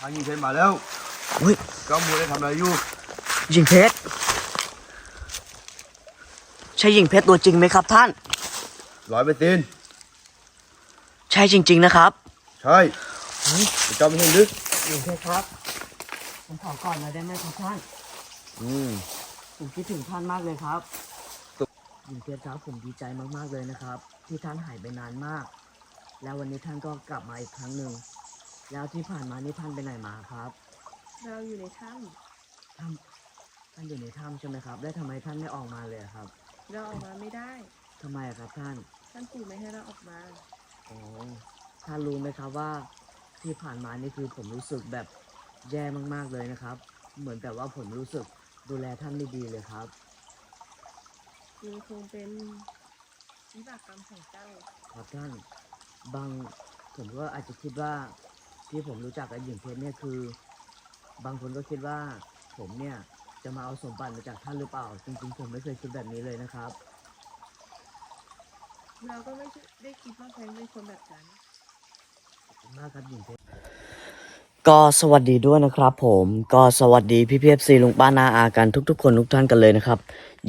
ทางยิงเพชรมาแล้วอุ้ยเจ้ามูได้ทำอะไรอยู่หญิงเพชรใช่หญิงเพชรตัวจริงไหมครับท่านร้อยเปอร์เซ็นต์ใช่จริง ๆนะครับ ใช่เจ้าไม่เห็นหรือหญิงเพชรครับผมขอก่อนหน่อยได้ไหมครับท่านอืมผมคิดถึงท่านมากเลยครับหญิงเพชรครับผมดีใจมากๆเลยนะครับ ที่ท่านหายไปนานมาก แล้ววันนี้ท่านก็กลับมาอีกครั้งหนึ่ง แล้วที่ผ่านมานี่ท่านไปไหนมาครับเราอยู่ในถ้ถ้ำท่านอยู่ในถ้ำใช่ไหมครับแล้วทำไมท่านไม่ออกมาเลยอะครับำเราออกมาไม่ได้ ทำไมอะครับท่าน ท่านปู่ไม่ให้เราออกมาอ๋อท่านรู้ไหมครับว่าที่ผ่านมานี่คือผมรู้สึกแบบแย่มากๆเลยนะครับ เหมือนแบบว่าผมรู้สึกดูแลท่านไม่ดีเลยครับ มันคงเป็นวิบากกรรมของเจ้า ครับท่านบางผมก็อาจจะคิดว่า ที่ผมรู้จักกับหญิงเพชรเนี่ยคือ บางคนก็คิดว่าผมเนี่ยจะมาเอาสมบัติมาจากท่านหรือเปล่า จริงๆผมไม่เคยคิดแบบนี้เลยนะครับ เราก็ไม่ได้คิดว่าแฟนเป็นคนแบบนั้นขอบคุณมากครับหญิงเพชรก็สวัสดีด้วยนะครับผมก็สวัสดีพี่พีเอฟซีลุงป้านาอากันทุก ๆ คนทุกท่านกันเลยนะครับ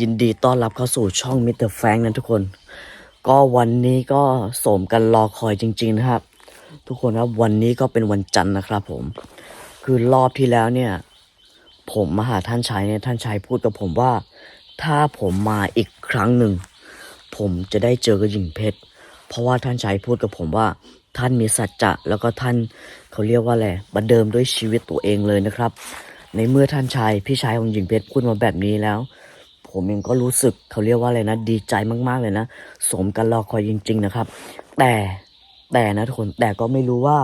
ยินดีต้อนรับเข้าสู่ช่องมิสเตอร์แฟงนะทุกคน ก็วันนี้ก็สมกันรอคอยจริง ๆ นะครับ ทุกคนครับวันนี้ก็เป็นวันจันทร์นะครับ ผม คือรอบที่แล้วเนี่ย ผมมาหาท่านชายเนี่ยท่านชายพูดกับผมว่า ถ้าผมมาอีกครั้งหนึ่งผมจะได้เจอกับหญิงเพชรเพราะว่าท่านชายพูดกับผมว่า ท่านมีสัจจะแล้วก็ท่านเขาเรียกว่าอะไรบันเดิมด้วยชีวิตตัวเองเลยนะครับ ในเมื่อท่านชายพี่ชายของหญิงเพชรพูดมาแบบนี้แล้ว ผมเองก็รู้สึกเขาเรียกว่าอะไรนะ ดีใจมากๆเลยนะ สมกันรอคอยจริง ๆ นะครับ แต่ แต่นะทุกคนแต่ก็ไม่รู้ว่า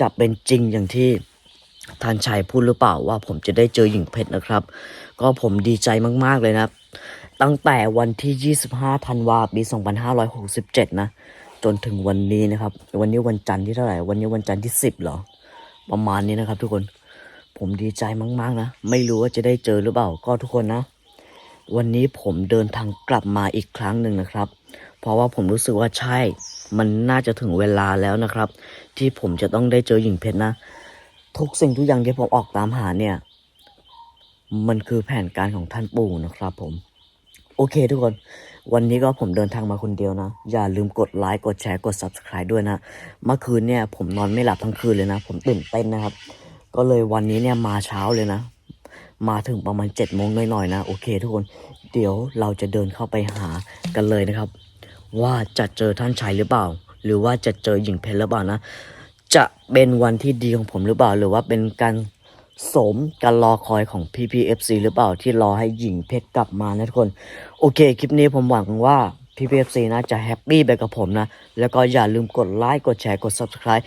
จะเป็นจริงอย่างที่ท่านชายพูดหรือเปล่าว่าผมจะได้เจอหญิงเพชรนะครับ ก็ผมดีใจมากๆเลยนะ ตั้งแต่วันที่ 25ธันวาปี 2567 นะ จนถึงวันนี้นะครับ วันนี้วันจันทร์ที่เท่าไหร่ วันนี้วันจันทร์ที่ 10เหรอ ประมาณนี้นะครับ ทุกคน ผมดีใจมากๆนะ ไม่รู้ว่าจะได้เจอหรือเปล่า ก็ทุกคนนะ วันนี้ผมเดินทางกลับมาอีกครั้งหนึ่งนะครับ เพราะว่าผมรู้สึกว่าใช่ มันน่าจะถึงเวลาแล้วนะครับ ที่ผมจะต้องได้เจอหญิงเพชรนะ ทุกสิ่งทุกอย่างที่ผมออกตามหาเนี่ย มันคือแผนการของท่านปู่นะครับ ผม โอเคทุกคน วันนี้ก็ผมเดินทางมาคนเดียวนะ อย่าลืมกดไลค์กดแชร์กด Subscribe ด้วยนะเมื่อคืนเนี่ย ผมนอนไม่หลับทั้งคืนเลยนะ ผมตื่นเต้นนะครับ ก็เลยวันนี้เนี่ยมาเช้าเลยนะมาถึงประมาณ7จ็ดโมงหน่อยๆนะ โอเคทุกคน เดี๋ยวเราจะเดินเข้าไปหากันเลยนะครับ ว่าจะเจอท่านชายหรือเปล่า หรือว่าจะเจอหญิงเพชรหรือเปล่านะ จะเป็นวันที่ดีของผมหรือเปล่า หรือว่าเป็นการสมการรอคอยของ PPFC หรือเปล่าที่รอให้หญิงเพชรกลับมานะทุกคน โอเค คลิปนี้ผมหวังว่า PPFC นะจะแฮปปี้ไปกับผมนะ แล้วก็อย่าลืมกดไลค์กดแชร์กด Subscribe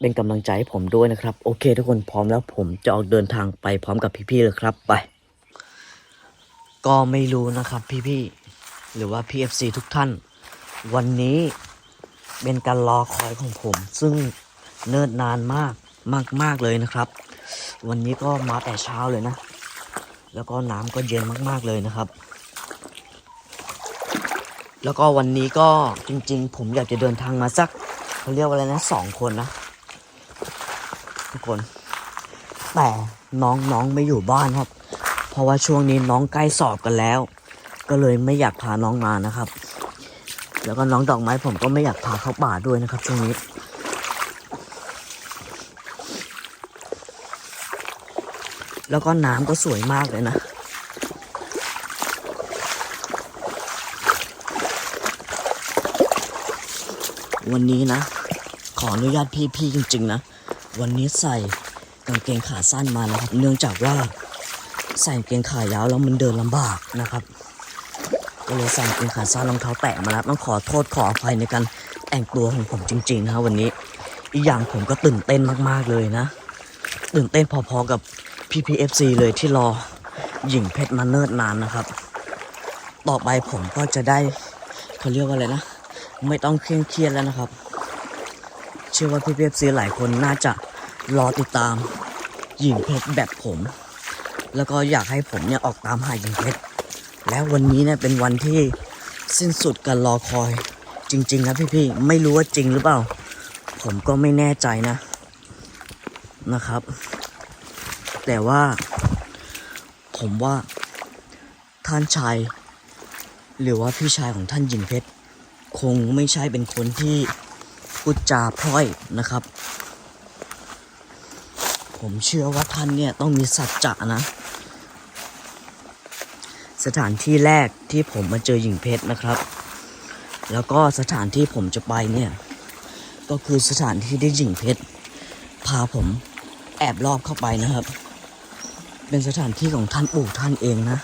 เป็นกำลังใจให้ผมด้วยนะครับ โอเค ทุกคนพร้อมแล้วผมจะออกเดินทางไปพร้อมกับพี่ๆเลยครับไป ก็ไม่รู้นะครับพี่ๆหรือว่า PFC ทุกท่าน วันนี้เป็นการรอคอยของผม ซึ่งเนิ่นนานมากมากๆเลยนะครับ วันนี้ก็มาแต่เช้าเลยนะ แล้วก็น้ำก็เย็นมาก ๆเลยนะครับ แล้วก็วันนี้ก็จริง ๆ ผมอยากจะเดินทางมาสักเขาเรียกว่าอะไรนะสองคนนะ ทุกคน แต่น้องน้องไม่อยู่บ้านครับ เพราะว่าช่วงนี้น้องใกล้สอบกันแล้ว ก็เลยไม่อยากพาน้องมานะครับ แล้วก็น้องดอกไม้ผมก็ไม่อยากพาเข้าป่าด้วยนะครับช่วงนี้แล้วก็น้ำก็สวยมากเลยนะ วันนี้นะ ขออนุญาตพี่ๆจริง ๆ นะ วันนี้ใส่กางเกงขาสั้นมานะครับ เนื่องจากว่าใส่กางเกงขายาวแล้วมันเดินลำบากนะครับ ก็เลยใส่กางเกงขาสั้นรองเท้าแตะมาแล้วต้องขอโทษขออภัยในการแต่งตัวของผมจริงๆนะครับวันนี้ อีกอย่างผมก็ตื่นเต้นมากๆเลยนะ ตื่นเต้นพอๆกับ PPFC เลยที่รอหญิงเพชรมาเนิ่นนานนะครับ ต่อไปผมก็จะได้เขาเรียกว่าอะไรนะ ไม่ต้องเคร่งเครียดแล้วนะครับ เชื่อว่า PPFC หลายคนน่าจะรอติดตามหญิงเพชรแบบผม แล้วก็อยากให้ผมเนี่ยออกตามหาหญิงเพชร แล้ววันนี้เนี่ยเป็นวันที่สิ้นสุดการรอคอย จริงๆนะพี่ๆไม่รู้ว่าจริงหรือเปล่า ผมก็ไม่แน่ใจนะนะครับ แต่ว่า ผมว่าท่านชาย หรือว่าพี่ชายของท่านหญิงเพชร คงไม่ใช่เป็นคนที่พูดจาพร่อยนะครับ ผมเชื่อว่าท่านเนี่ยต้องมีสัจจะนะ สถานที่แรกที่ผมมาเจอหญิงเพชรนะครับ แล้วก็สถานที่ผมจะไปเนี่ย ก็คือสถานที่ที่หญิงเพชรพาผมแอบลอบเข้าไปนะครับ เป็นสถานที่ของท่านปู่ท่านเองนะ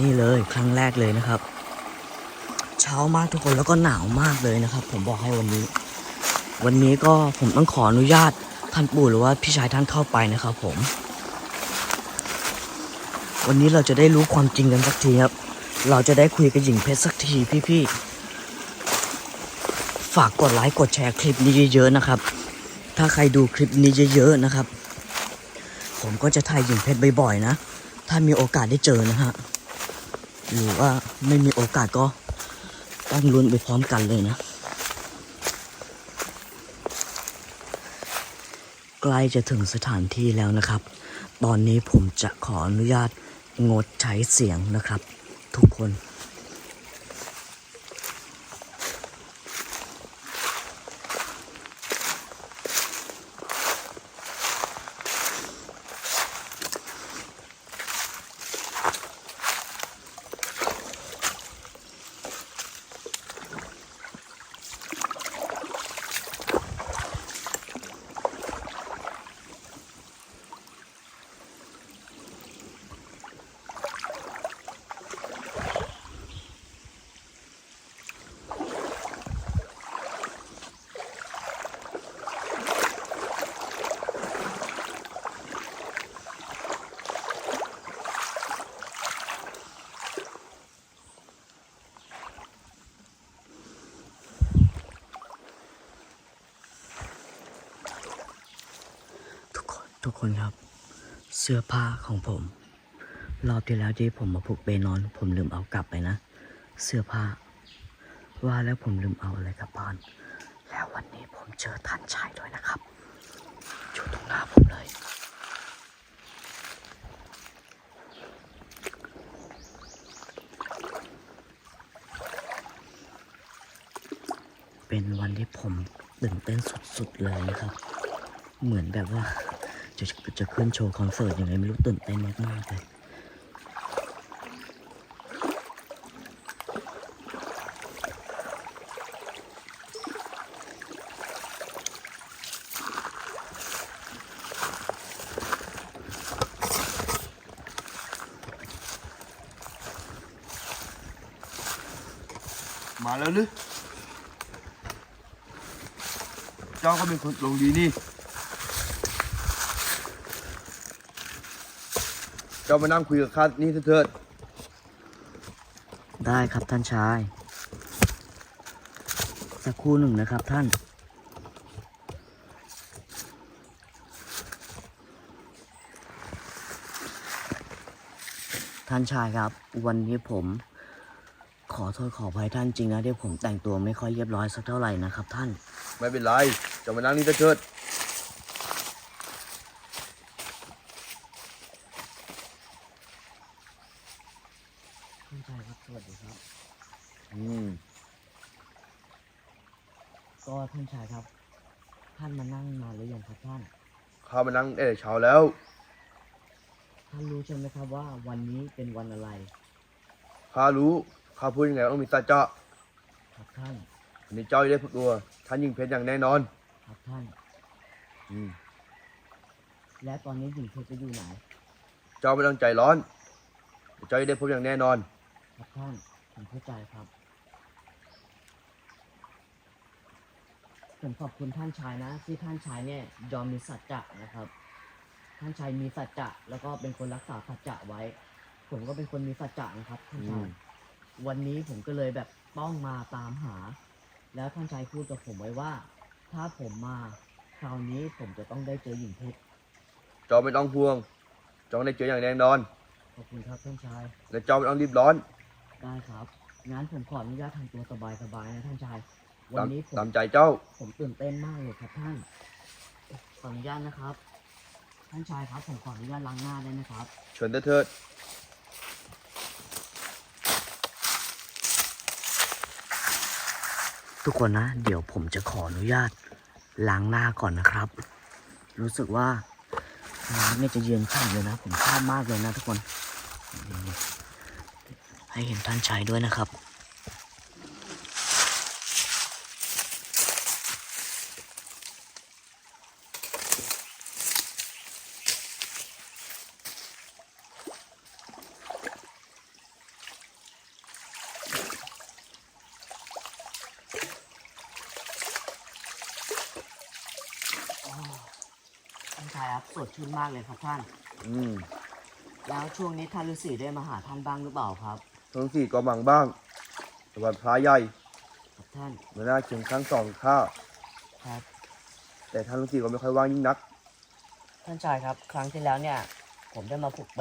นี่เลยครั้งแรกเลยนะครับ เช้ามากทุกคนแล้วก็หนาวมากเลยนะครับ ผมบอกให้วันนี้ วันนี้ก็ผมต้องขออนุญาตท่านปู่หรือว่าพี่ชายท่านเข้าไปนะครับ ผม วันนี้เราจะได้รู้ความจริงกันสักทีครับ เราจะได้คุยกับหญิงเพชรสักทีพี่ๆ ฝากกดไลค์กดแชร์คลิปนี้เยอะๆนะครับ ถ้าใครดูคลิปนี้เยอะๆนะครับ ผมก็จะถ่ายหญิงเพชรบ่อยๆนะ ถ้ามีโอกาสได้เจอนะฮะ หรือว่าไม่มีโอกาสก็ต้องลุ้นไปพร้อมกันเลยนะ ใกล้จะถึงสถานที่แล้วนะครับ ตอนนี้ผมจะขออนุญาต งดใช้เสียงนะครับ ทุกคน ทุกคนทุกคนครับ เสื้อผ้าของผม รอบที่แล้วที่ผมมาผูกเปนอน ผมลืมเอากลับไปนะ เสื้อผ้า ว่าแล้วผมลืมเอาอะไรกลับบ้าน แล้ววันนี้ผมเจอท่านชายด้วยนะครับอยู่ตรงหน้าผมเลย เป็นวันที่ผมตื่นเต้นสุดๆเลยนะครับ เหมือนแบบว่า จะจะขึ้นโชว์คอนเสิร์ตยังไงไม่รู้ตื่นเต้นมากๆเลยมาแล้วหรือเจ้าก็เป็นคนลงดีนี่ จ้ามานั่งคุยกับข้านี่เถิดได้ครับท่านชาย สักครู่หนึ่งนะครับท่าน ท่านชายครับ วันนี้ผม ขอโทษขออภัยท่านจริงนะที่ผมแต่งตัวไม่ค่อยเรียบร้อยสักเท่าไหร่นะครับท่าน ไม่เป็นไรเจ้ามานั่งนี่เถิด ท่านชายครับสวัสดีครับ อืม ก็ท่านชายครับ ท่านมานั่งนานหรือยังครับท่าน ข้า มานั่งได้แต่เช้าแล้ว ท่านรู้ใช่ไหมครับว่าวันนี้เป็นวันอะไร ข้ารู้ข้าพูดยังไงก็ต้องมีสัจจะครับท่าน วันนี้เจ้าจะได้พูดตัวท่านยิงเพชรอย่างแน่นอน ครับท่าน อืมและตอนนี้หญิงเพชรจะอยู่ไหน เจ้าไม่ต้องใจร้อนเจ้าจะได้พบอย่างแน่นอน ครับท่านผมเข้าใจครับ ผมขอบคุณท่านชายนะ ที่ท่านชายเนี่ยยอมมีสัจจะนะครับ ท่านชายมีสัจจะแล้วก็เป็นคนรักษาสัจจะไว้ ผมก็เป็นคนมีสัจจะนะครับท่านชายอืมวันนี้ผมก็เลยแบบต้องมาตามหา แล้วท่านชายพูดกับผมไว้ว่า ถ้าผมมาคราวนี้ผมจะต้องได้เจอหญิงเพชรเจ้าไม่ต้องห่วงเจ้าได้เจออย่างแน่นอน ขอบคุณครับท่านชาย และเจ้าไม่ต้องรีบร้อน ได้ครับงั้นผมขออนุญาตทำตัวสบายๆนะท่านชาย วัตานมนี้ผมตามใจเจ้า ผมตื่นเต้นมากเลยครับท่านขออนุญาตนะครับ ท่านชายครับผมขออนุญาตล้างหน้าได้ไหมครับ เชิญเถิดเถิด ทุกคนนะ เดี๋ยวผมจะขออนุญาตล้างหน้าก่อนนะครับ รู้สึกว่าน้ำเนี่ยจะเย็นฉ่ำเลยนะ ผมชอบมากเลยนะทุกคนนี่ให้เห็นท่านชายด้วยนะครับ ชายครับสดชื่นมากเลยครับท่าน อืมแล้วช่วงนี้ท่านฤาษีได้มาหาท่านบ้างหรือเปล่าครับทั้งสี่ก็บังบ้างแต่วันพระใหญ่ครับท่าน เมื่อหน้าเชียงครั้งสองข้าครับ แต่ท่านทั้งสี่ก็ไม่ค่อยว่างยิ่งนัก ท่านชายครับ ครั้งที่แล้วเนี่ย ผมได้มาผูกเป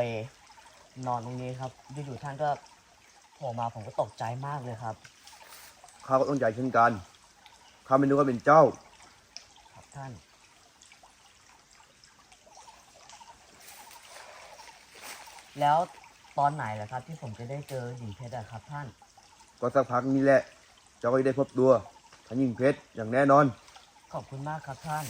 นอนตรงนี้ครับอยู่ๆท่านก็โผล่มาผมก็ตกใจมากเลยครับ ข้าก็ต้องใจเช่นกัน ข้าไม่นึกว่าเป็นเจ้า ครับท่าน แล้วตอนไหนล่ะครับ ที่ผมจะได้เจอหญิงเพชรอะครับท่าน ก็สักพักนี้แหละ เจ้าก็จะได้พบตัวท่านยิ่งเพชรอย่างแน่นอน ขอบคุณมากครับท่าน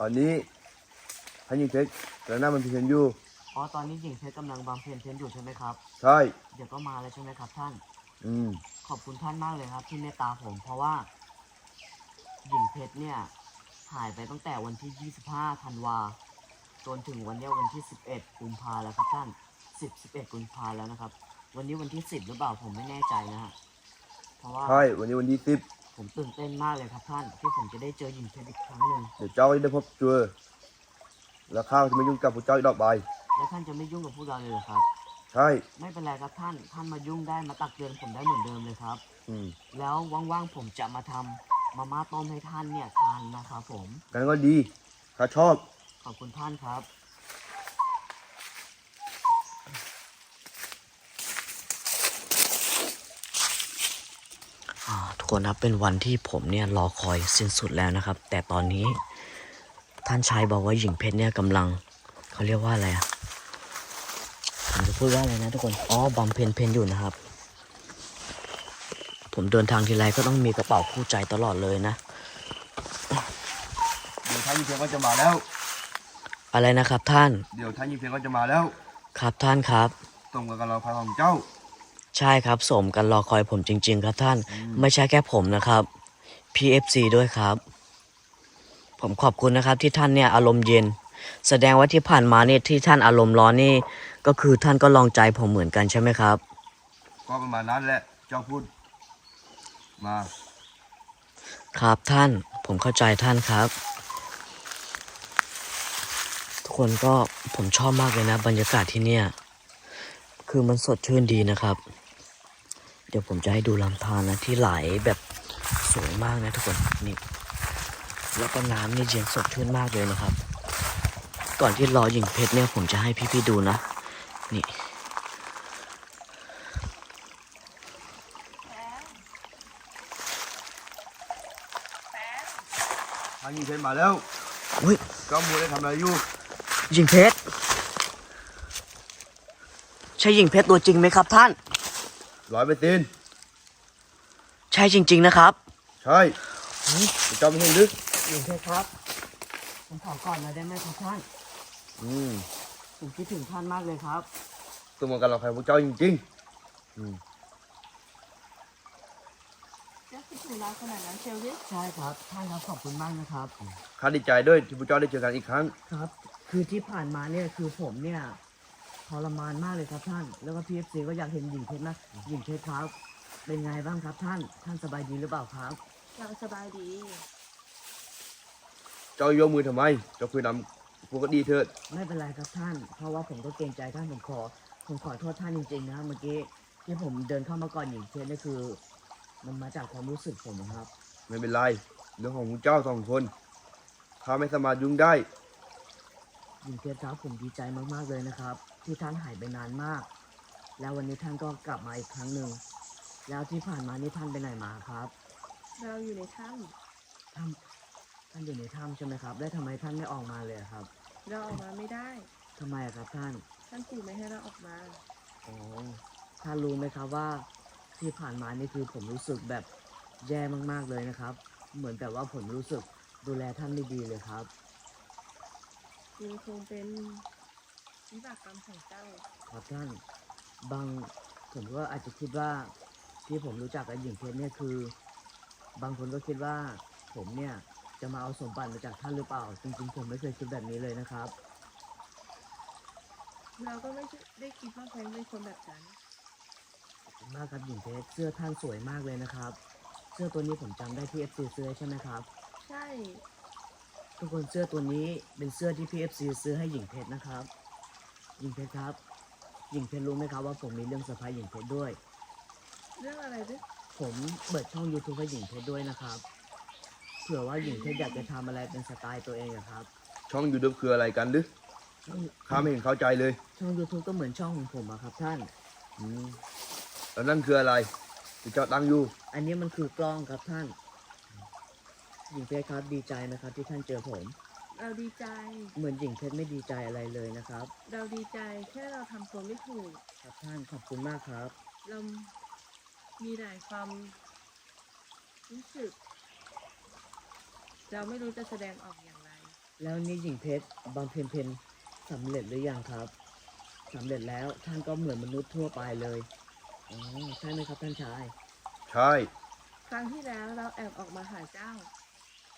ตอนนี้ท่านยิ่งเพชรกำลังนั่งมันเพียนอยู่ อ๋อ ตอนนี้หญิงเพชรกำลังบำเพ็ญเพียรอยู่ใช่ไหมครับ ใช่ เดี๋ยวก็มาแล้วใช่ไหมครับท่าน อืม ขอบคุณท่านมากเลยครับ ที่เมตตาผม เพราะว่า หญิงเพชรเนี่ยหายไปตั้งแต่วันที่ 25ธันวาจนถึงวันเนี้ยวันที่ 11 กุมภาแล้วครับท่าน 10 11 กุมภาแล้วนะครับ วันนี้วันที่ 10 หรือเปล่าผมไม่แน่ใจนะฮะ เพราะว่า ใช่ วันนี้วันที่สิบ ผมตื่นเต้นมากเลยครับท่าน ที่ผมจะได้เจอหญิงเพชรอีกครั้งหนึ่งเดี๋ยวเจ้าก็จะได้พบตัวแล้วข้าก็จะไม่ยุ่งกับพวกเจ้าอีกต่อไปและท่านจะไม่ยุ่งกับพวกเราเลยเหรอครับ ใช่ ไม่เป็นไรครับท่าน ท่านมายุ่งได้มาตักเตือนผมได้เหมือนเดิมเลยครับ อืมแล้วว่างๆผมจะมาทำมาม่าต้มให้ท่านเนี่ยทานนะครับผม กันก็ดีข้าชอบ ขอบคุณท่านครับ อ่าทุก คนครับเป็นวันที่ผมเนี่ยรอคอยสิ้นสุดแล้วนะครับ แต่ตอนนี้ท่านชายบอกว่าหญิงเพชรเนี่ยกำลังเขาเรียกว่าอะไรอะผมจะพูดว่าอะไรนะทุกคนอ๋อบำเพ็ญเพนอยู่นะครับ ผมเดินทางทีไรก็ต้องมีกระเป๋าคู่ใจตลอดเลยนะเดี๋ยวท่านยิ่งเพชรก็จะมาแล้ว อะไรนะครับท่าน เดี๋ยวท่านยิ่งเพชรก็จะมาแล้ว ครับท่านครับตรงกับการรอคอยของเจ้า ใช่ครับสมกันรอคอยผมจริง ๆ ครับท่านอืมไม่ใช่แค่ผมนะครับ PFC ด้วยครับ ผมขอบคุณนะครับที่ท่านเนี่ยอารมณ์เย็น แสดงว่าที่ผ่านมาเนี่ยที่ท่านอารมณ์ร้อนนี่ ก็คือท่านก็ลองใจผมเหมือนกันใช่ไหมครับ ก็ประมาณนั้นแหละเจ้าพูดมา ครับท่านผมเข้าใจท่านครับ ทุกคนก็ผมชอบมากเลยนะ บรรยากาศที่เนี่ย คือมันสดชื่นดีนะครับ เดี๋ยวผมจะให้ดูลำธารนะที่ไหลแบบสวยมากนะทุกคนนี่แล้วก็น้ำนี่เย็นสดชื่นมากเลยนะครับ ก่อนที่รอหญิงเพชรเนี่ยผมจะให้พี่ๆดูนะ นี่ท่านยิ่งเพชรมาแล้วอุ้ยเจ้ามัวได้ทำอะไรอยู่หญิงเพชร ใช่หญิงเพชรตัวจริงไหมครับท่าน ร้อยเปอร์เซ็นต์ใช่จริง ๆ นะครับ ใช่แต่เจ้าไม่เห็นหรือหญิงเพชรครับ ผมขอก่อนหน่อยได้ไหมครับท่าน อืมผมคิดถึงท่านมากเลยครับตรงกับการรอคอยของพวกเจ้าจริงๆอืมจะคิดถึงเราขนาดนั้นเชียวดิใช่ครับ ท่านครับขอบคุณมากนะครับ ข้าดีใจด้วยที่พวกเจ้าได้เจอกันอีกครั้ง ครับ คือที่ผ่านมาเนี่ยคือผมเนี่ย ทรมานมากเลยครับท่าน แล้วก็พีเอฟซีก็อยากเห็นหญิงเพชรนะหญิงเพชรครับ เป็นไงบ้างครับท่าน ท่านสบายดีหรือเปล่าครับ เราสบายดี เจ้ายกมือทำไม เจ้าคุยนำพวกก็ดีเถิด ไม่เป็นไรครับท่าน เพราะว่าผมก็เกรงใจท่านผมขอ ผมขอโทษท่านจริงๆนะครับเมื่อกี้ที่ผมเดินเข้ามาก่อนหญิงเพชรนี่คือ มันมาจากความรู้สึกผมนะครับ ไม่เป็นไร เรื่องของคุณเจ้าสองคนข้าไม่สามารถยุ่งได้ หญิงเพชรครับผมดีใจมากๆเลยนะครับ ที่ท่านหายไปนานมาก แล้ววันนี้ท่านก็กลับมาอีกครั้งหนึ่ง แล้วที่ผ่านมานี่ท่านไปไหนมาครับเราอยู่ในถ้ท่านท่านอยู่ในถ้ำใช่ไหมครับ แล้วทำไมท่านไม่ออกมาเลยอะครับำเราออกมาไม่ได้ทำไมอะครับท่าน ท่านปู่ไม่ให้เราออกมาอ๋อท่านรู้ไหมครับว่าที่ผ่านมานี่คือผมรู้สึกแบบแย่มากๆเลยนะครับ เหมือนแบบว่าผมรู้สึกดูแลท่านไม่ดีเลยครับมันคงเป็น วิบากกรรมของเจ้าครับท่านบางผมก็อาจจะคิดว่าที่ผมรู้จักกับหญิงเพชรเนี่ยคือ บางคนก็คิดว่าผมเนี่ยจะมาเอาสมบัติมาจากท่านหรือเปล่า จริงๆ ผมไม่เคยคิดแบบนี้เลยนะครับ เราก็ไม่ได้คิดว่าแฟนเป็นคนแบบนั้นขอบคุณมากครับหญิงเพชรเสื้อท่านสวยมากเลยนะครับ เสื้อตัวนี้ผมจำได้ที่ FC ซื้อใช่ไหมครับ ใช่ ทุกคนเสื้อตัวนี้เป็นเสื้อที่ PFC ซื้อให้หญิงเพชรนะครับ หญิงเพชรครับ หญิงเพชรรู้ไหมครับว่าผมมีเรื่องเซอร์ไพรส์หญิงเพชรด้วย เรื่องอะไรด้วยผมเปิดช่อง YouTube ให้หญิงเพชรด้วยนะครับ เผื่อว่าหญิงเพชรอยากจะทำอะไรเป็นสไตล์ตัวเองอะครับ ช่องยูทูบคืออะไรกันหรือช่องข้าไม่เห็นเข้าใจเลยช่อง YouTube ก็เหมือนช่องของผมอะครับ ท่าน อืมแล้วนั่นคืออะไรที่เจ้าตั้งอยู่ อันนี้มันคือกล้องครับท่าน หญิงเพชรครับดีใจไหมครับที่ท่านเจอผม เราดีใจ เหมือนหญิงเพชรไม่ดีใจอะไรเลยนะครับ เราดีใจแค่เราทำตัวไม่ถูก ครับท่านขอบคุณมากครับ เรามีหลายความรู้สึก เราไม่รู้จะแสดงออกอย่างไร แล้วนี่หญิงเพชรบำเพ็ญเพนสำเร็จหรือยังครับสำเร็จแล้วท่านก็เหมือนมนุษย์ทั่วไปเลยอ๋อใช่ไหมครับท่านชาย ใช่ ครั้งที่แล้วเราแอบออกมาหาเจ้า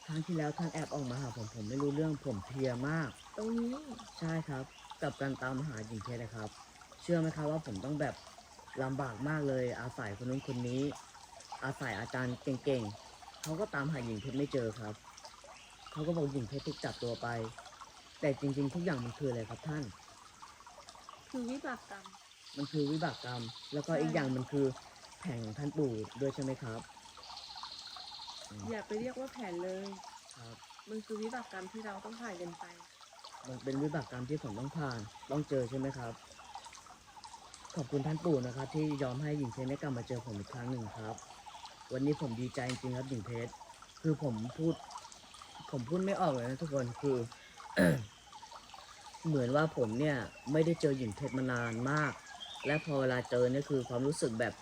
ครั้งที่แล้วท่านแอบออกมาหาผมผมไม่รู้เรื่องผมเพลียมาก ตรงนี้ ใช่ครับ กับการตามหาหญิงเพชรนะครับ เชื่อไหมครับว่าผมต้องแบบลำบากมากเลย อาศัยคนนู้นคนนี้ อาศัยอาจารย์เก่งๆเขาก็ตามหาหญิงเพชรไม่เจอครับเขาก็บอกหญิงเพชรถูกจับตัวไป แต่จริง ๆ ทุกอย่างมันคืออะไรครับท่าน คือวิบากกรรม มันคือวิบากกรรม แล้วก็ใช่อีกอย่างมันคือแผงของท่านปู่ด้วยใช่ไหมครับอืม อย่าไปเรียกว่าแผนเลย ครับ มันคือวิบากกรรมที่เราต้องผ่านกันไป มันเป็นวิบากกรรมที่ผมต้องผ่าน ต้องเจอใช่ไหมครับ ขอบคุณท่านปู่นะครับ ที่ยอมให้หญิงเพชรได้กลับมาเจอผมอีกครั้งหนึ่งครับ วันนี้ผมดีใจจริงๆครับหญิงเพชร คือผมพูด ผมพูดไม่ออกเลยนะทุกคน คือ เหมือนว่าผมเนี่ย ไม่ได้เจอหญิงเพชรมานานมาก และพอเวลาเจอเนี่ยคือความรู้สึกแบบ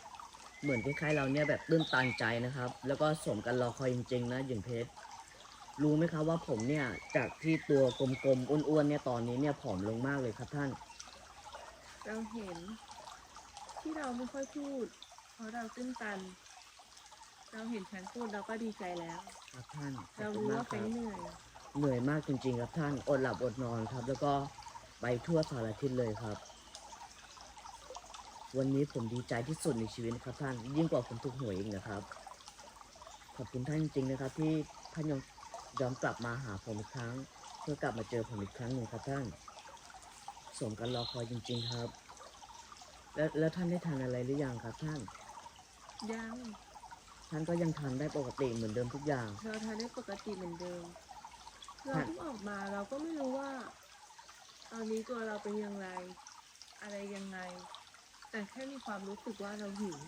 เหมือนคล้ายๆเราเนี่ยแบบตื้นตันใจนะครับ แล้วก็สมกันรอคอยจริงๆนะหญิงเพชรรู้ไหมครับว่าผมเนี่ยจากที่ตัวกลมๆอ้วนๆเนี่ยตอนนี้เนี่ยผอมลงมากเลยครับท่าน เราเห็น ที่เราไม่ค่อยพูด เพราะเราตื้นตัน เราเห็นแฟนพูดเราก็ดีใจแล้ว ครับท่านขอเราบคุณรู้มากว่าคแฟรับนเหนื่อยเหนื่อยมากจริงๆครับท่านอดหลับอดนอนครับ แล้วก็ไปทั่วสารทิศเลยครับ วันนี้ผมดีใจที่สุดในชีวิตนะครับท่านยิ่งกว่าผมถูกหวยอีกนะครับ ขอบคุณท่านจริงๆนะครับ ที่ท่านยอมยอมกลับมาหาผมอีกครั้ง เพื่อกลับมาเจอผมอีกครั้งหนึ่งครับท่านสมกันรอคอยจริง ๆครับ แล้วแล้วท่านได้ทานอะไรหรือยังครับท่าน ยังท่านก็ยังทานได้ปกติเหมือนเดิมทุกอย่าง เราทานได้ปกติเหมือนเดิม เราค่ะเพิ่งออกมาเราก็ไม่รู้ว่า ตอนนี้ตัวเราเป็นอย่างไร อะไรยังไง แต่แค่มีความรู้สึกว่าเราหิว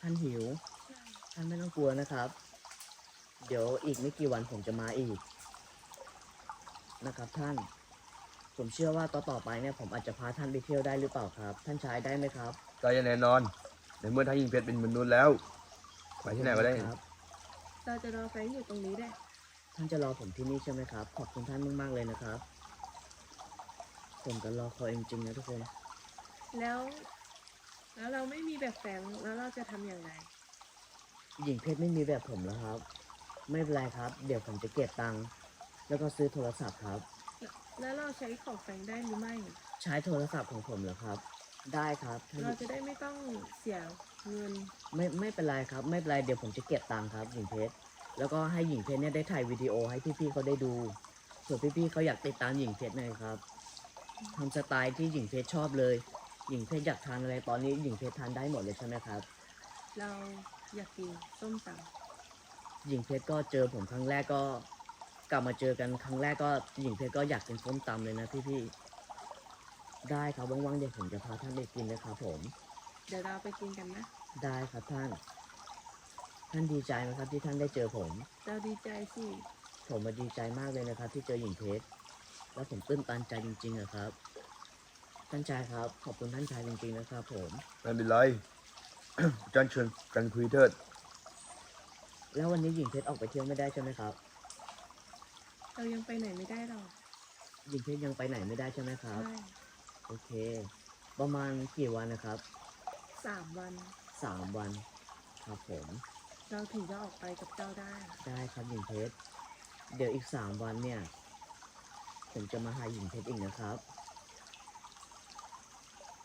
ท่านหิวใช่ท่านไม่ต้องกลัวนะครับ เดี๋ยวอีกไม่กี่วันผมจะมาอีก นะครับท่าน ผมเชื่อว่าต่อต่อๆไปเนี่ยผมอาจจะพาท่านไปเที่ยวได้หรือเปล่าครับ ท่านชายได้ไหมครับได้แน่นอน ในเมื่อท่านยิงเพชรเป็นมนุษย์แล้ว ไปที่ไหนก็ได้ ครับ เราจะรอแฟนอยู่ตรงนี้แหละท่านจะรอผมที่นี่ใช่ไหมครับ ขอบคุณท่านมากๆเลยนะครับ ผมก็รอคอยจริงๆนะทุกคน แล้ว แล้วเราไม่มีแบบแฟนแล้วเราจะทำอย่างไร หญิงเพชรไม่มีแบบผมแล้วครับ ไม่เป็นไรครับ เดี๋ยวผมจะเก็บตังค์แล้วก็ซื้อโทรศัพท์ครับ แล้วเราใช้ของแฟนได้หรือไม่ ใช้โทรศัพท์ของผมเหรอครับ ได้ครับถ้าเราจะได้ไม่ต้องเสียเงิน ไม่ไม่เป็นไรครับ ไม่เป็นไรเดี๋ยวผมจะเก็บตังค์ครับ หญิงเพชรแล้วก็ให้หญิงเพชรเนี่ยได้ถ่ายวิดีโอให้พี่ๆเขาได้ดูส่วนพี่ๆเขาอยากติดตามหญิงเพชรหน่อยครับทำสไตล์ที่หญิงเพชรชอบเลย หญิงเพชรอยากทานอะไรตอนนี้หญิงเพชรทานได้หมดเลยใช่ไหมครับ เราทอยากกินส้มตหญิงเพชรก็เจอผมครั้งแรกก็ กลับมาเจอกันครั้งแรกก็หญิงเพชรก็อยากกินส้มตำเลยนะพี่ๆได้ครับว่างๆเดี๋ยวผมจะพาท่านไปกินนะครับผมำเดี๋ยวเราไปกินกันนะ ได้ครับท่าน ท่านดีใจไหมครับที่ท่านได้เจอผม เราดีใจสิผมมาดีใจมากเลยนะครับ ที่เจอหญิงเพชรแล้วผมตื้นตันใจจริงๆอะครับ ท่านชายครับ ขอบคุณท่านชายจริงๆนะครับผม ไม่เป็นไร อาจารย์เชิญกันคุยเถิด แล้ววันนี้หญิงเพชรออกไปเที่ยวไม่ได้ใช่ไหมครับ เรายังไปไหนไม่ได้หรอกหญิงเพชรยังไปไหนไม่ได้ใช่ไหมครับ ใช่โอเค ประมาณกี่วันนะครับ สามวัน สามวัน ครับผม เราถึงจะออกไปกับเจ้าได้ ได้ครับหญิงเพชร เดี๋ยวอีกสามวันเนี่ย ผมจะมาหาหญิงเพชรอีกนะครับ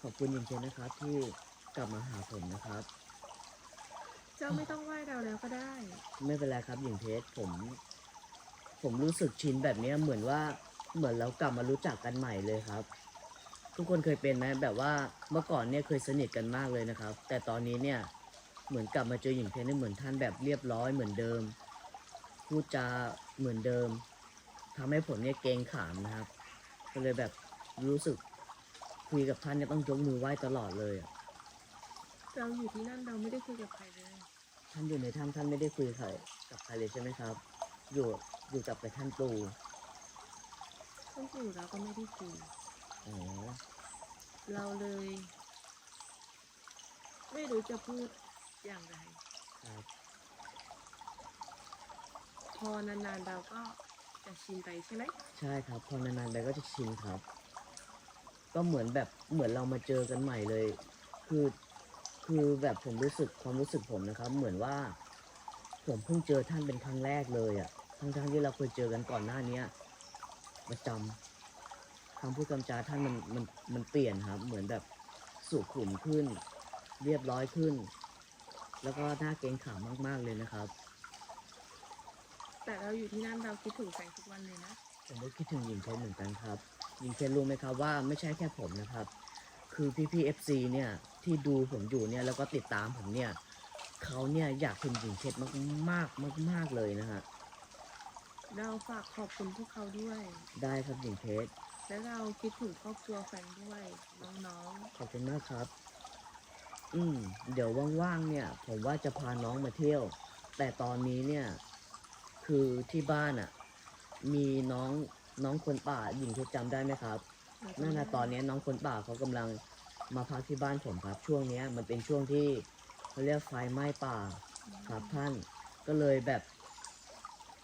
ขอบคุณหญิงเพชรนะครับ ที่กลับมาหาผมนะครับ เจ้าไม่ต้องไหว้เราแล้วก็ได้ ไม่เป็นไรครับหญิงเพชรผม ผมรู้สึกชินแบบเนี้ยเหมือนว่าเหมือนเรากลับมารู้จักกันใหม่เลยครับ ทุกคนเคยเป็นไหมแบบว่าเมื่อก่อนเนี่ยเคยสนิทกันมากเลยนะครับ แต่ตอนนี้เนี่ยเหมือนกลับมาเจอหญิงเพชรเนี่ยเหมือนท่านแบบเรียบร้อยเหมือนเดิมพูดจาเหมือนเดิมทำให้ผมเนี่ยเกรงขามนะครับ ก็เลยแบบรู้สึก คุยกับท่านเนี่ยต้องยกมือไหว้ตลอดเลยอะเราอยู่ที่นั่นเราไม่ได้คุยกับใครเลย ท่านอยู่ในถ้ำท่านไม่ได้คุยกับใครกับใครเลยใช่ไหมครับ อยู่อยู่กับแต่ท่านปู่ต้องอยู่เราก็ไม่ได้คุยอ๋อเราเลย ไม่รู้จะพูดอย่างไร ครับพอนานๆเราก็จะชินไปใช่ไหม ใช่ครับ พอนานๆไปก็จะชินครับ ก็เหมือนแบบเหมือนเรามาเจอกันใหม่เลย คือคือแบบผมรู้สึกความรู้สึกผมนะครับ เหมือนว่า ผมเพิ่งเจอท่านเป็นครั้งแรกเลยอะ่ะทั้งๆที่เราเคยเจอกันก่อนหน้าเนี้ยประจำคำพูดคำจาท่านมันมันมันเปลี่ยนครับ เหมือนแบบสุขุมขึ้น เรียบร้อยขึ้น แล้วก็น่าเกรงขามมากๆเลยนะครับ แต่เราอยู่ที่นั่นเราคิดถึงแฟนทุกวันเลยนะผมก็คิดถึงหญิงเพชรเหมือนกันครับ หญิงเพชรรู้ไหมครับว่าไม่ใช่แค่ผมนะครับ คือพี่พี่เอฟซีเนี่ยที่ดูผมอยู่เนี่ยแล้วก็ติดตามผมเนี่ยเขาเนี่ยอยากเห็นหญิงเพชรมากมากมากมากๆเลยนะฮะเราฝากขอบคุณพวกเขาด้วย ได้ครับหญิงเพชรและเราคิดถึงครอบครัวแฟนด้วยน้องขอบคุณมากครับ อืม เดี๋ยวว่างๆเนี่ย ผมว่าจะพาน้องมาเที่ยว แต่ตอนนี้เนี่ย คือที่บ้านอะ่ะ มีน้อง น้องคนป่าหญิงเพชรจำได้ไหมครับๆเรานั่นนะตอนนี้น้องคนป่าเขากำลังมาพักที่บ้านผมครับ ช่วงเนี้ยมันเป็นช่วงที่เขาเรียกไฟไหม้ป่าครับท่านก็เลยแบบ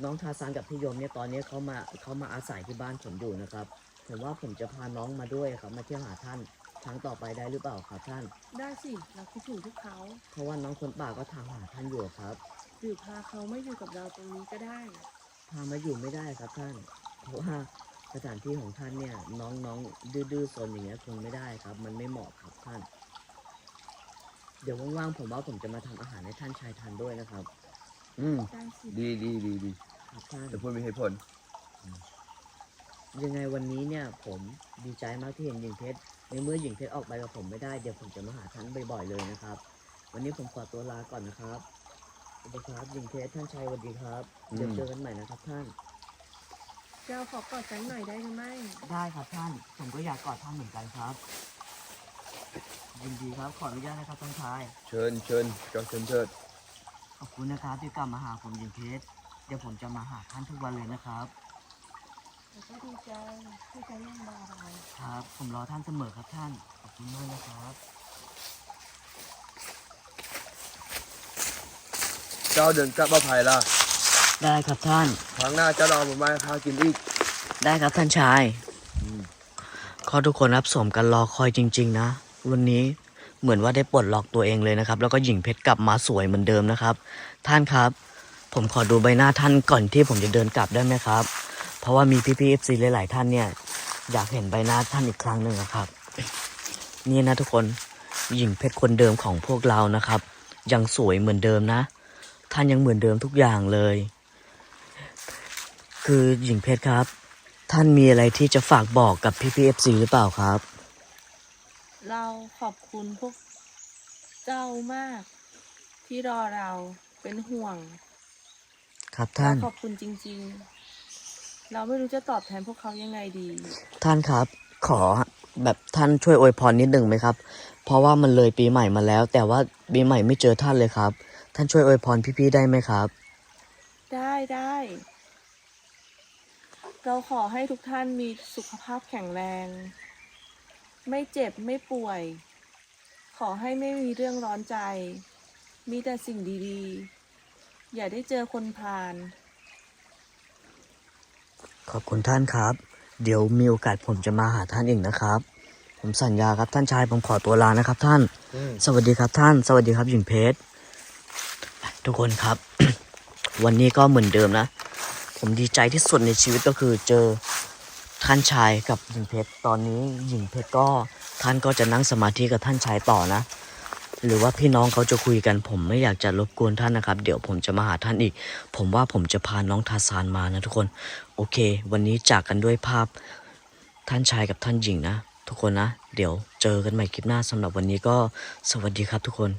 น้องทาซานกับพี่ยมเนี่ยตอนนี้เขามาเขามาอาศัยที่บ้านผมอยู่นะครับผมว่าผมจะพาน้องมาด้วยครับ มาเที่ยวหาท่านครั้งต่อไปได้หรือเปล่าครับท่าน ได้สิเราคิดถึงพวกเขา เพราะว่าน้องคนป่าก็ถามหาท่านอยู่ครับ หรือพาเขาไม่อยู่กับเราตรงนี้ก็ได้ พามาอยู่ไม่ได้ครับท่าน เพราะว่าสถานที่ของท่านเนี่ย น้องๆ ดื้อๆโซนอย่างเงี้ยคงไม่ได้ครับ มันไม่เหมาะครับท่าน เดี๋ยวว่างๆผมว่าผมจะมาทำอาหารให้ท่านชายทานด้วยนะครับอืม ได้สิดีดีดีดีครับท่านแต่พูดมีเหตุผล ยังไงวันนี้เนี่ยผมดีใจมากที่เห็นหญิงเพชรในเมื่อหญิงเพชรออกไปกับผมไม่ได้เดี๋ยวผมจะมาหาท่านบ่อยๆเลยนะครับ วันนี้ผมขอตัวลาก่อนนะครับสวัสดีครับหญิงเพชรท่านชายสวัสดีครับ เดี๋ยวเจอกันใหม่นะครับท่าน เราขอกอดแฟนหน่อยได้หรือไม่ ได้ครับท่าน ผมก็อยากกอดท่านเหมือนกันครับ ยินดีครับ ขออนุญาตนะครับท่านชาย เชิญเชิญเจ้าเชิญเถิดขอบคุณนะครับที่กลับมาหาผมยิงเพชรเดี๋ยวผมจะมาหาท่านทุกวันเลยนะครับเราก็ดีใจที่เขายังมาเราครับ ผมรอท่านเสมอครับท่าน ขอบคุณมากนะครับ เจ้าเดินกลับมาภายละ ได้ครับท่าน ครั้งหน้าเจ้าลองมาไม่ข้ากินอีก ได้ครับท่านชายอืมขอทุกคนรับสมกันรอคอยจริง ๆ นะ วันนี้เหมือนว่าได้ปลดล็อกตัวเองเลยนะครับ แล้วก็หญิงเพชรกลับมาสวยเหมือนเดิมนะครับ ท่านครับ ผมขอดูใบหน้าท่านก่อนที่ผมจะเดินกลับได้ไหมครับ เพราะว่ามีพี่ๆเอฟซีหลายๆท่านเนี่ย อยากเห็นใบหน้าท่านอีกครั้งหนึ่งอะครับ นี่นะทุกคนหญิงเพชรคนเดิมของพวกเรานะครับ ยังสวยเหมือนเดิมนะ ท่านยังเหมือนเดิมทุกอย่างเลย คือหญิงเพชรครับ ท่านมีอะไรที่จะฝากบอกกับพี่พีเอฟซีหรือเปล่าครับ เราขอบคุณพวกเจ้ามาก ที่รอเราเป็นห่วงครับท่านขอบคุณจริง ๆ เราไม่รู้จะตอบแทนพวกเขายังไงดี ท่านครับ ขอแบบท่านช่วยอวยพรนิดหนึ่งไหมครับ เพราะว่ามันเลยปีใหม่มาแล้ว แต่ว่าปีใหม่ไม่เจอท่านเลยครับ ท่านช่วยอวยพรพี่ๆได้ไหมครับ ได้ได้ เราขอให้ทุกท่านมีสุขภาพแข็งแรง ไม่เจ็บไม่ป่วย ขอให้ไม่มีเรื่องร้อนใจ มีแต่สิ่งดีๆ อย่าได้เจอคนพาลขอบคุณท่านครับ เดี๋ยวมีโอกาสผมจะมาหาท่านอีกนะครับ ผมสัญญาครับท่านชายผมขอตัวลานะครับ ท่าน สวัสดีครับท่าน สวัสดีครับหญิงเพชรทุกคนครับ วันนี้ก็เหมือนเดิมนะ ผมดีใจที่สุดในชีวิตก็คือเจอท่านชายกับหญิงเพชรตอนนี้หญิงเพชรก็ท่านก็จะนั่งสมาธิกับท่านชายต่อนะ หรือว่าพี่น้องเขาจะคุยกันผมไม่อยากจะรบกวนท่านนะครับ เดี๋ยวผมจะมาหาท่านอีก ผมว่าผมจะพาน้องทาซานมานะทุกคน โอเค วันนี้จากกันด้วยภาพท่านชายกับท่านหญิงนะ ทุกคนนะ เดี๋ยวเจอกันใหม่คลิปหน้าสำหรับวันนี้ก็สวัสดีครับทุกคน